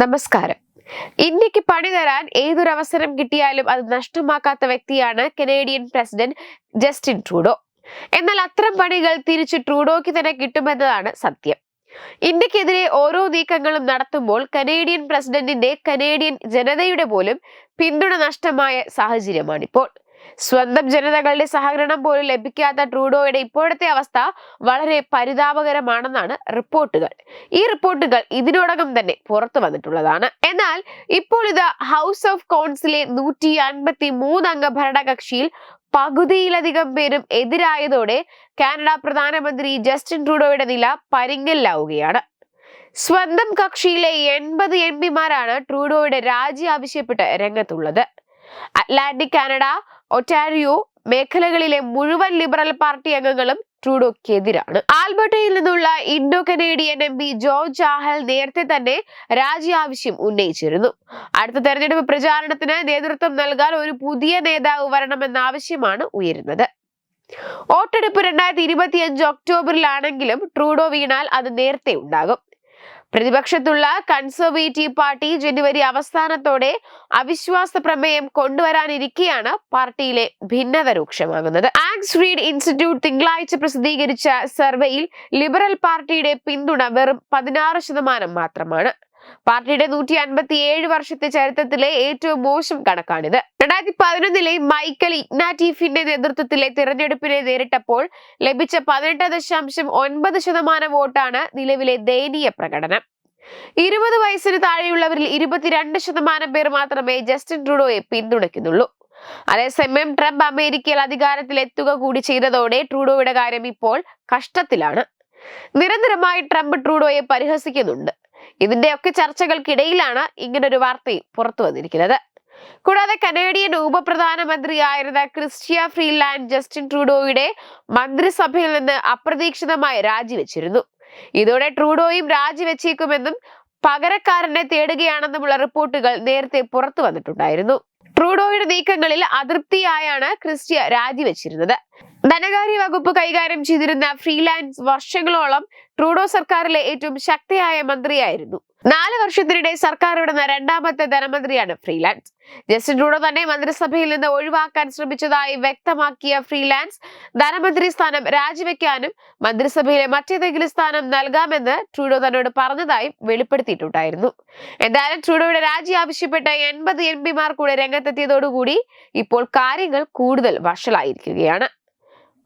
നമസ്കാരം. ഇന്ത്യയ്ക്ക് പണി തരാൻ ഏതൊരവസരം കിട്ടിയാലും അത് നഷ്ടമാക്കാത്ത വ്യക്തിയാണ് കനേഡിയൻ പ്രസിഡന്റ് ജസ്റ്റിൻ ട്രൂഡോ. എന്നാൽ അത്തരം പണികൾ തിരിച്ച് ട്രൂഡോയ്ക്ക് തന്നെ കിട്ടുമെന്നതാണ് സത്യം. ഇന്ത്യക്കെതിരെ ഓരോ നീക്കങ്ങളും നടത്തുമ്പോൾ കനേഡിയൻ പ്രസിഡന്റിന്റെ കനേഡിയൻ ജനതയുടെ പോലും പിന്തുണ നഷ്ടമായ സാഹചര്യമാണിപ്പോൾ. സ്വന്തം ജനതകളുടെ സഹകരണം പോലും ലഭിക്കാത്ത ട്രൂഡോയുടെ ഇപ്പോഴത്തെ അവസ്ഥ വളരെ പരിതാപകരമാണെന്നാണ് റിപ്പോർട്ടുകൾ. ഈ റിപ്പോർട്ടുകൾ ഇതിനോടകം തന്നെ പുറത്തു വന്നിട്ടുള്ളതാണ്. എന്നാൽ ഇപ്പോൾ ഇത് ഹൗസ് ഓഫ് കോൺസിലെ നൂറ്റി അൻപത്തി മൂന്നംഗ ഭരണകക്ഷിയിൽ പകുതിയിലധികം പേരും എതിരായതോടെ കാനഡ പ്രധാനമന്ത്രി ജസ്റ്റിൻ ട്രൂഡോയുടെ നില പരിങ്ങലിലാവുകയാണ് സ്വന്തം കക്ഷിയിലെ എൺപത് എം പിമാരാണ് ട്രൂഡോയുടെ രാജി ആവശ്യപ്പെട്ട് രംഗത്തുള്ളത്. അറ്റ്ലാന്റിക് കാനഡ ഒറ്റാരിയോ മേഖലകളിലെ മുഴുവൻ ലിബറൽ പാർട്ടി അംഗങ്ങളും ട്രൂഡോക്കെതിരാണ്. ആൽബർട്ടയിൽ നിന്നുള്ള Indo Canadian M P George Chahal നേരത്തെ തന്നെ രാജി ആവശ്യം ഉന്നയിച്ചിരുന്നു. അടുത്ത തെരഞ്ഞെടുപ്പ് പ്രചാരണത്തിന് നേതൃത്വം നൽകാൻ ഒരു പുതിയ നേതാവ് വരണമെന്ന ആവശ്യമാണ് ഉയരുന്നത്. വോട്ടെടുപ്പ് രണ്ടായിരത്തി ഇരുപത്തിയഞ്ച് ഒക്ടോബറിലാണെങ്കിലും ട്രൂഡോ വീണാൽ അത് നേരത്തെ ഉണ്ടാകും. പ്രതിപക്ഷത്തുള്ള കൺസർവേറ്റീവ് പാർട്ടി ജനുവരി അവസാനത്തോടെ അവിശ്വാസ പ്രമേയം കൊണ്ടുവരാനിരിക്കെയാണ് പാർട്ടിയിലെ ഭിന്നത രൂക്ഷമാകുന്നത്. ആക്സ് റീഡ് ഇൻസ്റ്റിറ്റ്യൂട്ട് തിങ്കളാഴ്ച പ്രസിദ്ധീകരിച്ച സർവേയിൽ ലിബറൽ പാർട്ടിയുടെ പിന്തുണ വെറും പതിനാറ് ശതമാനം മാത്രമാണ്. പാർട്ടിയുടെ നൂറ്റി അൻപത്തി ഏഴ് വർഷത്തെ ചരിത്രത്തിലെ ഏറ്റവും മോശം കണക്കാണിത്. രണ്ടായിരത്തി പതിനൊന്നിലെ മൈക്കൽ ഇഗ്നാറ്റീഫിന്റെ നേതൃത്വത്തിലെ തിരഞ്ഞെടുപ്പിനെ നേരിട്ടപ്പോൾ ലഭിച്ച പതിനെട്ട് ദശാംശം ഒൻപത് ശതമാനം വോട്ടാണ് നിലവിലെ ദയനീയ പ്രകടനം. ഇരുപത് വയസ്സിന് താഴെയുള്ളവരിൽ ഇരുപത്തിരണ്ട് ശതമാനം പേർ മാത്രമേ ജസ്റ്റിൻ ട്രൂഡോയെ പിന്തുണയ്ക്കുന്നുള്ളൂ. അതേസമയം ട്രംപ് അമേരിക്കയിൽ അധികാരത്തിൽ എത്തുക കൂടി ചെയ്തതോടെ ട്രൂഡോയുടെ കാര്യം ഇപ്പോൾ കഷ്ടത്തിലാണ്. നിരന്തരമായി ട്രംപ് ട്രൂഡോയെ പരിഹസിക്കുന്നുണ്ട്. ഇതിന്റെയൊക്കെ ചർച്ചകൾക്കിടയിലാണ് ഇങ്ങനൊരു വാർത്തയും പുറത്തു വന്നിരിക്കുന്നത്. കൂടാതെ കനേഡിയൻ ഉപപ്രധാനമന്ത്രിയായിരുന്ന ക്രിസ്റ്റിയ ഫ്രീലാൻഡ് ജസ്റ്റിൻ ട്രൂഡോയുടെ മന്ത്രിസഭയിൽ നിന്ന് അപ്രതീക്ഷിതമായി രാജിവെച്ചിരുന്നു ഇതോടെ ട്രൂഡോയും രാജിവെച്ചേക്കുമെന്നും പകരക്കാരനെ തേടുകയാണെന്നുമുള്ള റിപ്പോർട്ടുകൾ നേരത്തെ പുറത്തു വന്നിട്ടുണ്ടായിരുന്നു. ട്രൂഡോയുടെ നീക്കങ്ങളിൽ അതൃപ്തിയായാണ് ക്രിസ്റ്റിയ രാജിവെച്ചിരുന്നത് ധനകാര്യ വകുപ്പ് കൈകാര്യം ചെയ്തിരുന്ന ഫ്രീലാൻസ് വർഷങ്ങളോളം ട്രൂഡോ സർക്കാരിലെ ഏറ്റവും ശക്തിയായ മന്ത്രിയായിരുന്നു. നാല് വർഷത്തിനിടെ സർക്കാർ വിടുന്ന രണ്ടാമത്തെ ധനമന്ത്രിയാണ് ഫ്രീലാൻസ്. ജസ്റ്റിൻ ട്രൂഡോ തന്നെ മന്ത്രിസഭയിൽ നിന്ന് ഒഴിവാക്കാൻ ശ്രമിച്ചതായി വ്യക്തമാക്കിയ ഫ്രീലാൻസ് ധനമന്ത്രി സ്ഥാനം രാജിവെക്കാനും മന്ത്രിസഭയിലെ മറ്റേതെങ്കിലും സ്ഥാനം നൽകാമെന്ന് ട്രൂഡോ തന്നോട് പറഞ്ഞതായും വെളിപ്പെടുത്തിയിട്ടുണ്ടായിരുന്നു. എന്തായാലും ട്രൂഡോയുടെ രാജി ആവശ്യപ്പെട്ട എൺപത് എം പിമാർ കൂടെ രംഗത്തെത്തിയതോടുകൂടി ഇപ്പോൾ കാര്യങ്ങൾ കൂടുതൽ വഷളായിരിക്കുകയാണ്.